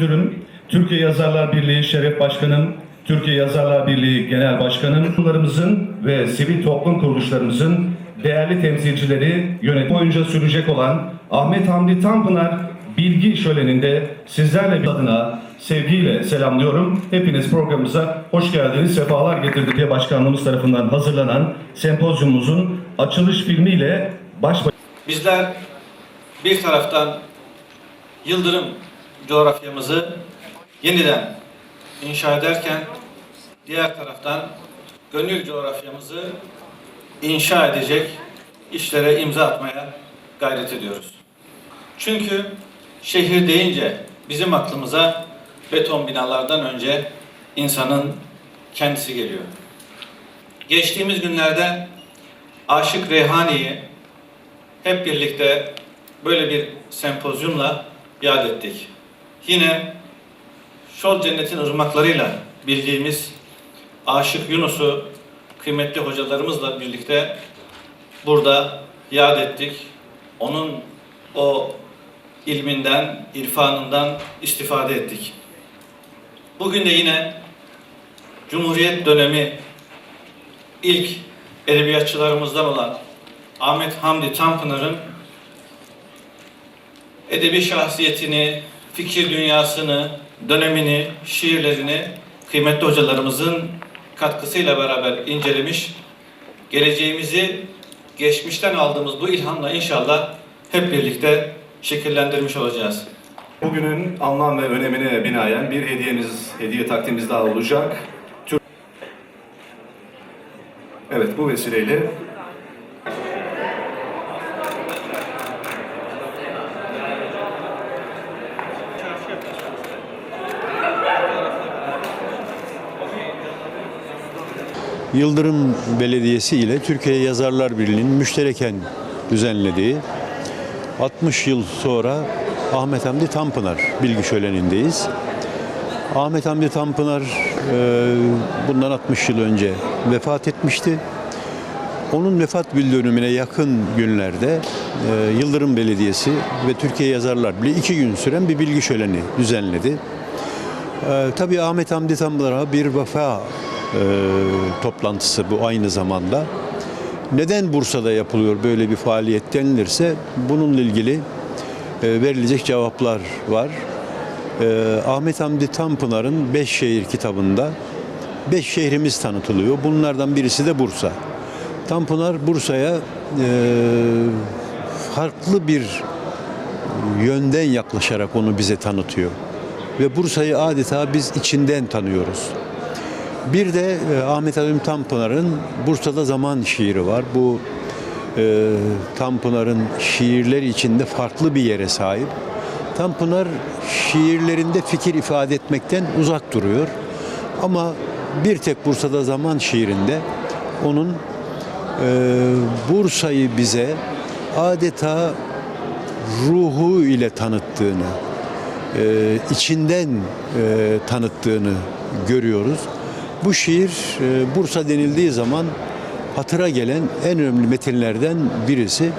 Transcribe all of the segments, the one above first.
Müdürüm, Türkiye Yazarlar Birliği Şeref Başkanım, Türkiye Yazarlar Birliği Genel Başkanım, kurumlarımızın ve sivil toplum kuruluşlarımızın değerli temsilcileri yönetim boyunca sürecek olan Ahmet Hamdi Tanpınar Bilgi Şöleni'nde sizlerle bir adına sevgiyle selamlıyorum. Hepiniz programımıza hoş geldiniz, sefalar getirdik diye başkanlığımız tarafından hazırlanan sempozyumumuzun açılış filmiyle baş Bizler bir taraftan Yıldırım coğrafyamızı yeniden inşa ederken diğer taraftan gönül coğrafyamızı inşa edecek işlere imza atmaya gayret ediyoruz. Çünkü şehir deyince bizim aklımıza beton binalardan önce insanın kendisi geliyor. Geçtiğimiz günlerde Aşık Reyhani'yi hep birlikte böyle bir sempozyumla yad ettik. Yine Şol Cennet'in ırmaklarıyla bildiğimiz Aşık Yunus'u kıymetli hocalarımızla birlikte burada yad ettik. Onun o ilminden, irfanından istifade ettik. Bugün de yine Cumhuriyet dönemi ilk edebiyatçılarımızdan olan Ahmet Hamdi Tanpınar'ın edebi şahsiyetini, fikir dünyasını, dönemini, şiirlerini kıymetli hocalarımızın katkısıyla beraber incelemiş. Geleceğimizi geçmişten aldığımız bu ilhamla inşallah hep birlikte şekillendirmiş olacağız. Bugünün anlam ve önemine binaen bir hediyemiz, hediye takdimimiz daha olacak. Evet bu vesileyle Yıldırım Belediyesi ile Türkiye Yazarlar Birliği'nin müştereken düzenlediği 60 yıl sonra Ahmet Hamdi Tanpınar bilgi şölenindeyiz. Ahmet Hamdi Tanpınar e, bundan 60 yıl önce vefat etmişti. Onun vefat bildönümüne yakın günlerde e, Yıldırım Belediyesi ve Türkiye Yazarlar Birliği iki gün süren bir bilgi şöleni düzenledi. Ee, tabii Ahmet Hamdi Tanpınar'a bir vefa e, toplantısı bu aynı zamanda. Neden Bursa'da yapılıyor böyle bir faaliyet denilirse bununla ilgili e, verilecek cevaplar var. Ee, Ahmet Hamdi Tanpınar'ın Beş Şehir kitabında beş şehrimiz tanıtılıyor. Bunlardan birisi de Bursa. Tanpınar Bursa'ya e, farklı bir yönden yaklaşarak onu bize tanıtıyor. Ve Bursa'yı adeta biz içinden tanıyoruz. Bir de e, Ahmet Halim Tanpınar'ın Bursa'da Zaman şiiri var. Bu e, Tanpınar'ın şiirleri içinde farklı bir yere sahip. Tanpınar şiirlerinde fikir ifade etmekten uzak duruyor. Ama bir tek Bursa'da Zaman şiirinde onun e, Bursa'yı bize adeta ruhu ile tanıttığını, e, içinden e, tanıttığını görüyoruz. Bu şiir e, Bursa denildiği zaman hatıra gelen en önemli metinlerden birisi.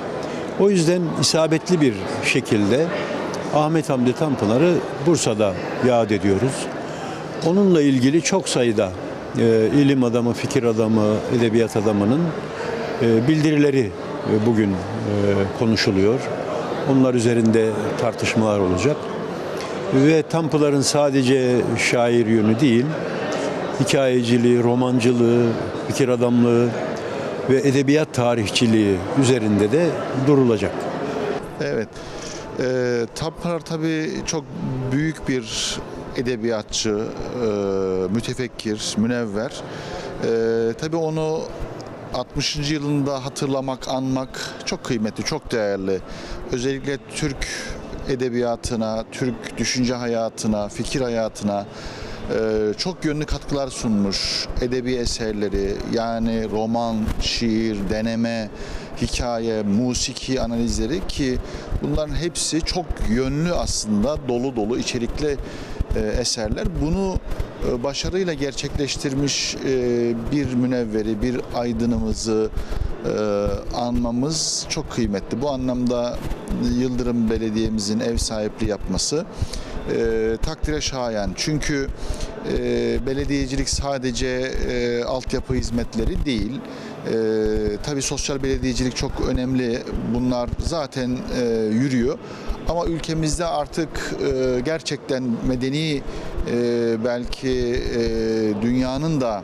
O yüzden isabetli bir şekilde Ahmet Hamdi Tanpınar'ı Bursa'da yad ediyoruz. Onunla ilgili çok sayıda e, ilim adamı, fikir adamı, edebiyat adamının e, bildirileri e, bugün e, konuşuluyor. Onlar üzerinde tartışmalar olacak. Ve Tanpınar'ın sadece şair yönü değil, hikayeciliği, romancılığı, fikir adamlığı ve edebiyat tarihçiliği üzerinde de durulacak. Evet. Ee, Tanpınar tabii çok büyük bir edebiyatçı, e, mütefekkir, münevver. Ee, tabii onu 60. yılında hatırlamak, anmak çok kıymetli, çok değerli. Özellikle Türk edebiyatına, Türk düşünce hayatına, fikir hayatına e, çok yönlü katkılar sunmuş. Edebi eserleri yani roman, şiir, deneme, hikaye, musiki analizleri ki bunların hepsi çok yönlü aslında dolu dolu içerikli e, eserler. Bunu e, başarıyla gerçekleştirmiş e, bir münevveri, bir aydınımızı anmamız çok kıymetli. Bu anlamda Yıldırım Belediye'mizin ev sahipliği yapması e, takdire şayan. Çünkü e, belediyecilik sadece e, altyapı hizmetleri değil. E, tabii sosyal belediyecilik çok önemli. Bunlar zaten e, yürüyor. Ama ülkemizde artık e, gerçekten medeni e, belki e, dünyanın da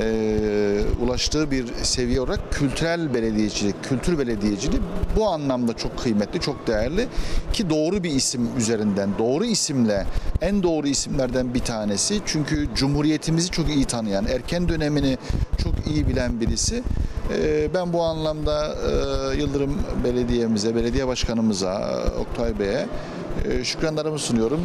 e, ulaştığı bir seviye olarak kültürel belediyecilik, kültür belediyeciliği bu anlamda çok kıymetli, çok değerli ki doğru bir isim üzerinden, doğru isimle en doğru isimlerden bir tanesi. Çünkü Cumhuriyetimizi çok iyi tanıyan, erken dönemini çok iyi bilen birisi. E, ben bu anlamda e, Yıldırım Belediye'mize, belediye başkanımıza, Oktay Bey'e e, şükranlarımı sunuyorum.